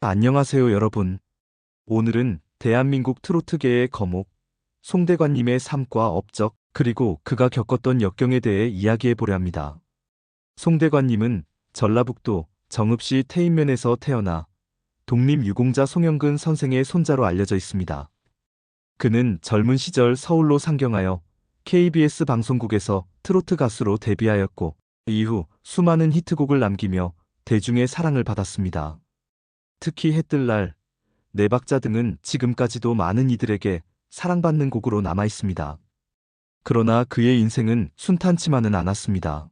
안녕하세요, 여러분. 오늘은 대한민국 트로트계의 거목, 송대관님의 삶과 업적, 그리고 그가 겪었던 역경에 대해 이야기해 보려 합니다. 송대관님은 전라북도 정읍시 태인면에서 태어나 독립유공자 송영근 선생의 손자로 알려져 있습니다. 그는 젊은 시절 서울로 상경하여 KBS 방송국에서 트로트 가수로 데뷔하였고, 이후 수많은 히트곡을 남기며 대중의 사랑을 받았습니다. 특히 해뜰 날, 네 박자 등은 지금까지도 많은 이들에게 사랑받는 곡으로 남아 있습니다. 그러나 그의 인생은 순탄치만은 않았습니다.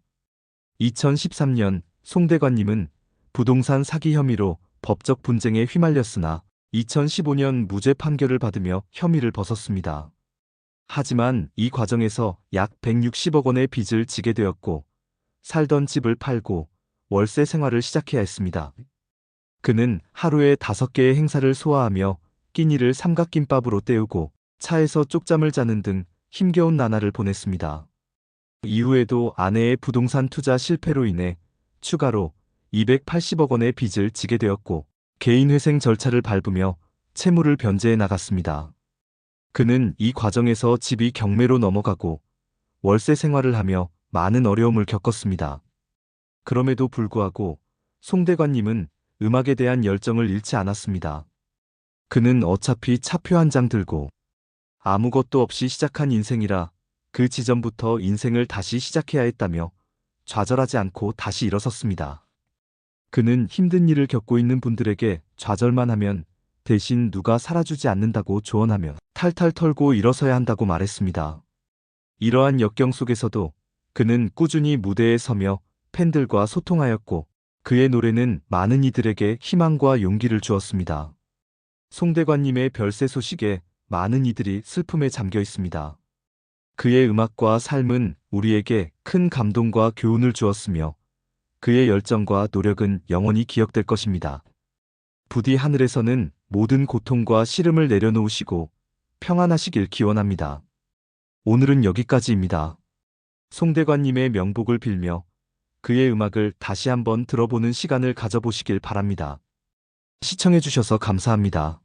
2013년 송대관님은 부동산 사기 혐의로 법적 분쟁에 휘말렸으나 2015년 무죄 판결을 받으며 혐의를 벗었습니다. 하지만 이 과정에서 약 160억 원의 빚을 지게 되었고 살던 집을 팔고 월세 생활을 시작해야 했습니다. 그는 하루에 다섯 개의 행사를 소화하며 끼니를 삼각김밥으로 때우고 차에서 쪽잠을 자는 등 힘겨운 나날을 보냈습니다. 이후에도 아내의 부동산 투자 실패로 인해 추가로 280억 원의 빚을 지게 되었고 개인회생 절차를 밟으며 채무를 변제해 나갔습니다. 그는 이 과정에서 집이 경매로 넘어가고 월세 생활을 하며 많은 어려움을 겪었습니다. 그럼에도 불구하고 송대관님은 음악에 대한 열정을 잃지 않았습니다. 그는 어차피 차표 한 장 들고 아무것도 없이 시작한 인생이라 그 지점부터 인생을 다시 시작해야 했다며 좌절하지 않고 다시 일어섰습니다. 그는 힘든 일을 겪고 있는 분들에게 좌절만 하면 대신 누가 살아주지 않는다고 조언하며 탈탈 털고 일어서야 한다고 말했습니다. 이러한 역경 속에서도 그는 꾸준히 무대에 서며 팬들과 소통하였고 그의 노래는 많은 이들에게 희망과 용기를 주었습니다. 송대관님의 별세 소식에 많은 이들이 슬픔에 잠겨 있습니다. 그의 음악과 삶은 우리에게 큰 감동과 교훈을 주었으며 그의 열정과 노력은 영원히 기억될 것입니다. 부디 하늘에서는 모든 고통과 시름을 내려놓으시고 평안하시길 기원합니다. 오늘은 여기까지입니다. 송대관님의 명복을 빌며 그의 음악을 다시 한번 들어보는 시간을 가져보시길 바랍니다. 시청해주셔서 감사합니다.